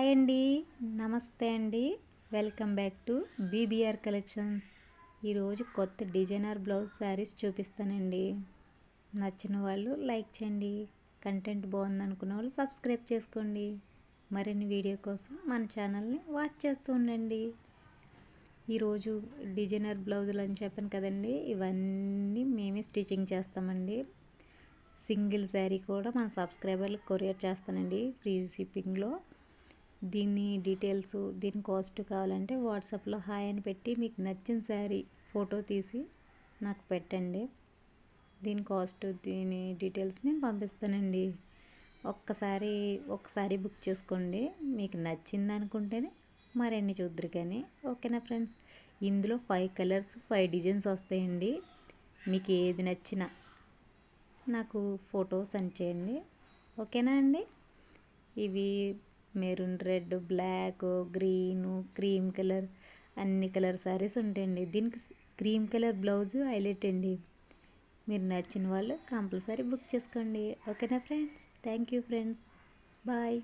Hi అండి. నమస్తే అండి. Welcome back to BBR collections. ఈరోజు కొత్త డిజైనర్ బ్లౌజ్ శారీస్ చూపిస్తానండి. నచ్చిన వాళ్ళు లైక్ చేయండి. కంటెంట్ బాగుందనుకున్న వాళ్ళు సబ్స్క్రైబ్ చేసుకోండి. మరిన్ని వీడియో కోసం మన ఛానల్ని వాచ్ చేస్తూ ఉండండి. ఈరోజు డిజైనర్ బ్లౌజులు అని చెప్పాను కదండి ఇవన్నీ మేమే స్టిచ్చింగ్ చేస్తామండి. సింగిల్ శారీ కూడా మన సబ్స్క్రైబర్లకు కొరియర్ చేస్తానండి. ఫ్రీ షిప్పింగ్లో దీని డీటెయిల్స్ దీని కాస్ట్ కావాలంటే వాట్సాప్లో హాయ్ అని పెట్టి మీకు నచ్చిన శారీ ఫోటో తీసి నాకు పెట్టండి. దీని కాస్ట్ దీని డీటెయిల్స్ నేను పంపిస్తానండి. ఒక్కసారి ఒకసారి బుక్ చేసుకోండి. మీకు నచ్చింది అనుకుంటేనే మరిన్ని చూద్దరు కానీ ఓకేనా ఫ్రెండ్స్? ఇందులో ఫైవ్ కలర్స్ ఫైవ్ డిజైన్స్ వస్తాయండి. మీకు ఏది నచ్చినా నాకు ఫోటో సెండ్ చేయండి. ఓకేనా అండి? ఇవి maroon red black green cream colour అన్ని కలర్ శారీస్ ఉంటాయండి. దీనికి క్రీమ్ కలర్ బ్లౌజ్ హైలైట్ అండి. మీరు నచ్చిన వాళ్ళు కంపల్సరీ బుక్ చేసుకోండి. ఓకేనా friends? Thank you friends. Bye.